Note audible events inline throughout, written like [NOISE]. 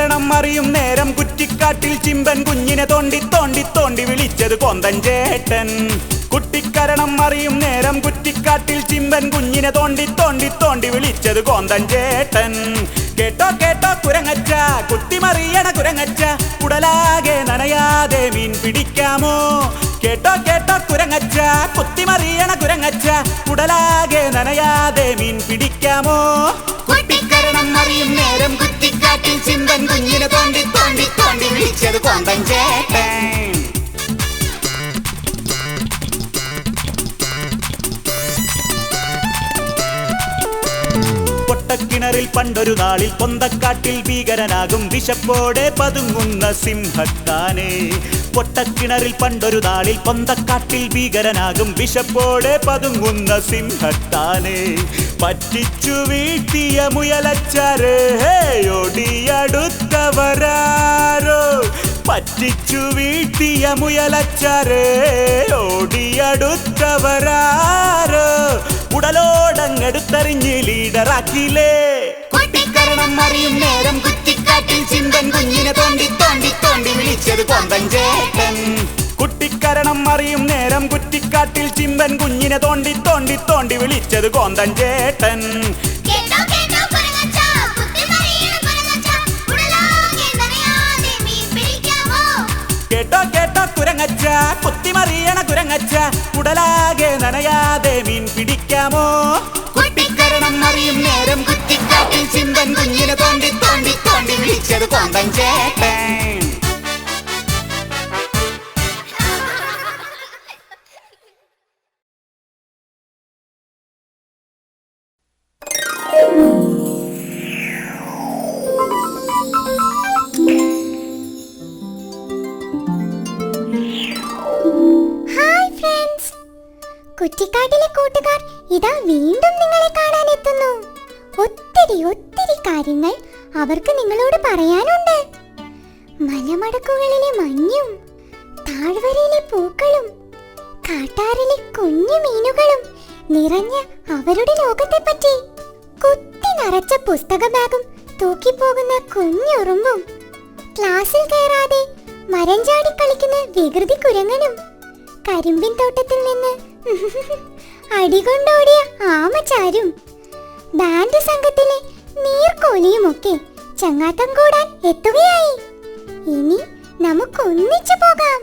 കുട്ടിക്കരണം അറിയും നേരം കുറ്റിക്കാട്ടിൽ ചിമ്പൻ കുഞ്ഞിനെ തോണ്ടി തോണ്ടി തോണ്ടി വിളിച്ചത് കൊന്തൻ ചേട്ടൻ. കുട്ടിക്കരണം അറിയും നേരം കുറ്റിക്കാട്ടിൽ ചിമ്പൻ കുഞ്ഞിനെ തോണ്ടി തോണ്ടി തോണ്ടി വിളിച്ചത് കൊന്തൻ ചേട്ടൻ. കേട്ടോ കേട്ടോ കുരങ്ങച്ച കുത്തിമറിയണ കുരങ്ങച്ച ഉടലാകെ നനയാതെ മീൻ പിടിക്കാമോ? കേട്ടോ കേട്ടോ കുരങ്ങച്ച കുത്തിമറിയണ കുരങ്ങച്ച ഉടലാകെ നനയാതെ മീൻ പിടിക്കാമോ? കുട്ടിക്കരണം അറിയും നേരം കുറ്റിക്കാട്ടിൽ പൊട്ടക്കിണറിൽ പണ്ടൊരു നാളിൽ പൊന്തക്കാട്ടിൽ ഭീകരനാകും വിശപ്പോടെ പതുങ്ങുന്ന സിംഹത്താനെ. പൊട്ടക്കിണറിൽ പണ്ടൊരു നാളിൽ പൊന്തക്കാട്ടിൽ ഭീകരനാകും വിശപ്പോടെ പതുങ്ങുന്ന സിംഹത്താനെ. പറ്റിച്ചു വീഴ്ത്തിയ മുയലച്ചാറ് ഓടിയടുത്തവരാരോ പറ്റിച്ചു വീട്ടിയ മുയലച്ചാരേ ഓടിയടുത്തവരാരോ? ഉടലോടങ്ങെടുത്തറിഞ്ഞ് ലീഡറാക്കിലേ കുട്ടിക്കരണം അറിയും നേരം കുറ്റിക്കാട്ടിൽ ചിന്തൻ കുഞ്ഞിനെ തോണ്ടി തോണ്ടി തോണ്ടി വിളിച്ചത് കൊമ്പൻ ചേട്ടൻ. കുട്ടിക്കരണം അറിയും നേരം കുറ്റിക്കാട്ടിൽ ചിമ്പൻ കുഞ്ഞിനെ തോണ്ടി തോണ്ടി തോണ്ടി വിളിച്ചത് കോന്തൻ ചേട്ടൻ. കേട്ടോ കേട്ടോ കുരങ്ങച്ച. കുത്തിമറിയണ കുരങ്ങച്ച. ഉടലാകെ നനയാതെ മീൻ പിടിക്കാമോ? കുട്ടിക്കരണം അറിയും നേരം കുത്തിക്കാട്ടിൽ ചിന്തൻ കുഞ്ഞിനെ തോണ്ടി തോണ്ടി തോണ്ടി വിളിച്ചത് കോമ്പൻ ചേട്ടൻ. കുറ്റിക്കാട്ടിലെ കൂട്ടുകാർ ഇതാ വീണ്ടും നിങ്ങളെ കാണാൻ എത്തുന്നു ഒത്തിരി ഒത്തിരി കാര്യങ്ങൾ അവർക്ക് നിങ്ങളോട് പറയാനുണ്ട്. മലമടക്കുകളിലെ മഞ്ഞും താഴ്വരയിലെ പൂക്കളും കാട്ടാറിലെ കുഞ്ഞു മീനുകളും നിറഞ്ഞ അവരുടെ ലോകത്തെ പറ്റി കുത്തി നിറച്ച പുസ്തക ബാഗും തൂക്കിപ്പോകുന്ന കുഞ്ഞുറുമ്പും ക്ലാസ്സിൽ കയറാതെ മരം ചാടി കളിക്കുന്ന വികൃതി കുരങ്ങനും കരിമ്പിൻ തോട്ടത്തിൽ നിന്ന് [LAUGHS] അടികൊണ്ടോടിയ ആമച്ചാരും. ബാൻഡ് സംഘത്തിലെ നീർക്കോലിയുമൊക്കെ ചങ്ങാത്തം കൂടാൻ എത്തുകയായി. ഇനി നമുക്ക് ഒന്നിച്ചു പോകാം.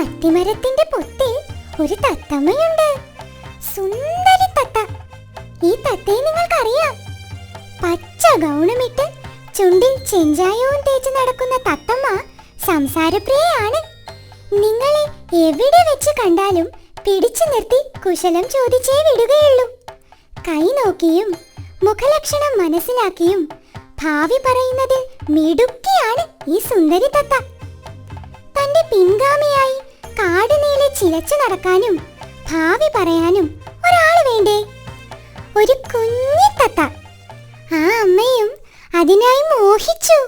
അത്തിമരത്തിന്റെ പൊത്തിൽ ഒരു തത്തമ്മയുണ്ട്. സുന്ദരി തത്ത. ഈ തത്തയെ നിങ്ങൾക്കറിയാം. പച്ച ഗൗണമിട്ട് ചുണ്ടിൽ ചെഞ്ചായവും തേച്ച് നടക്കുന്ന തത്തമ്മ സംസാരപ്രിയയാണ്. നിങ്ങളെ എവിടെ വെച്ച് കണ്ടാലും പിടിച്ചു നിർത്തി കുശലം ചോദിച്ചേ വിടുകയുള്ളൂ. കൈ നോക്കിയും മുഖലക്ഷണം മനസ്സിലാക്കിയും ഭാവി പറയുന്നതിൽ മിടുക്കിയാണ് ഈ സുന്ദരി തത്ത. തന്റെ പിൻഗാമിയായി കാടുനീളെ ചിലച്ചു നടക്കാനും ഭാവി പറയാനും ഒരാൾ വേണ്ടേ? ഒരു കുഞ്ഞി തത്ത. ആ അമ്മയും അതിനായി മോഹിച്ചു.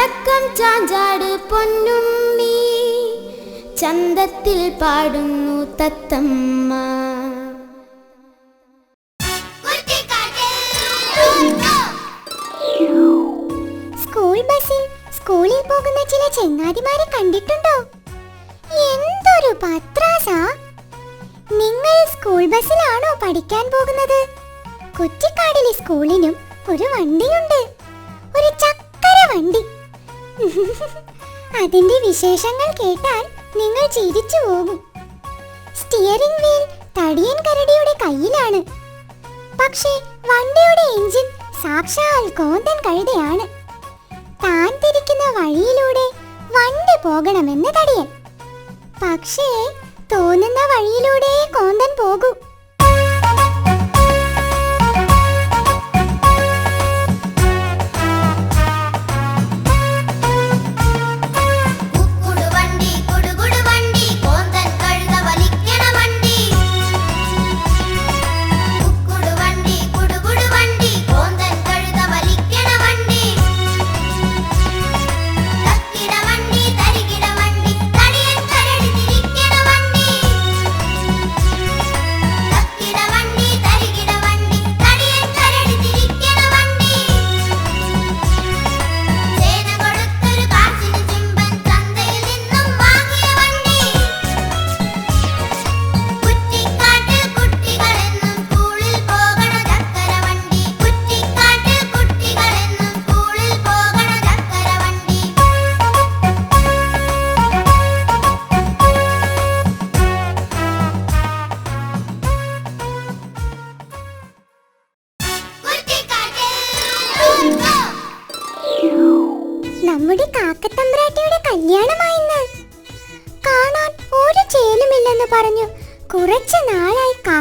ചാഞ്ചാട് പൊന്നുണ്ണി ചന്തത്തിൽ പാടുന്നു തത്തമ്മ. സ്കൂൾ ബസ്സിൽ സ്കൂളിൽ പോകുന്ന ചില ചെങ്ങാതിമാരെ കണ്ടിട്ടുണ്ടോ? എന്തൊരു പത്രാസ. നിങ്ങൾ സ്കൂൾ ബസ്സിലാണോ പഠിക്കാൻ പോകുന്നത്? കുറ്റിക്കാടിലെ സ്കൂളിനും ഒരു വണ്ടിയുണ്ട്. ഒരു ചക്കര വണ്ടി. അതിന്റെ വിശേഷങ്ങൾ കേട്ടാൽ നിങ്ങൾ ചിരിച്ചു പോകും. സ്റ്റിയറിംഗ് വീൽ തടിയൻ കരടിയുടെ കയ്യിലാണ്. പക്ഷേ വണ്ടിയുടെ എഞ്ചിൻ സാക്ഷാൽ കോന്തൻ കഴുതയാണ്. താൻ തിരിക്കുന്ന വഴിയിലൂടെ വണ്ടി പോകണമെന്ന് തടിയൻ. പക്ഷേ തോന്നുന്ന വഴിയിലൂടെ കോന്തൻ പോകൂ.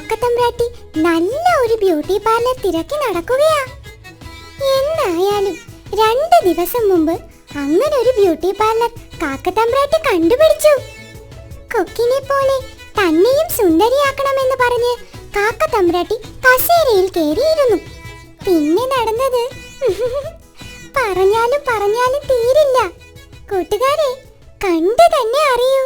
കാക്കത്തമ്പ്രാട്ടി നല്ല ഒരു ബ്യൂട്ടി പാർലർ തിരക്കി നടക്കുകയാ. എന്തായാലും രണ്ട് ദിവസം മുമ്പ് അങ്ങനെ ഒരു ബ്യൂട്ടി പാർലർ കാക്കത്തമ്പ്രാട്ടി കണ്ടുപിടിച്ചു. കൊക്കിനെ പോലെ തന്നെയും സുന്ദരിയാക്കണമെന്ന് പറഞ്ഞ് കാക്കത്തമ്പ്രാട്ടി കസേരയിൽ കയറിയിരുന്നു. പിന്നെ നടന്നത് പറഞ്ഞാലും പറഞ്ഞാലും തീരില്ല. കൂട്ടുകാരെ കണ്ടു തന്നെ അറിയൂ.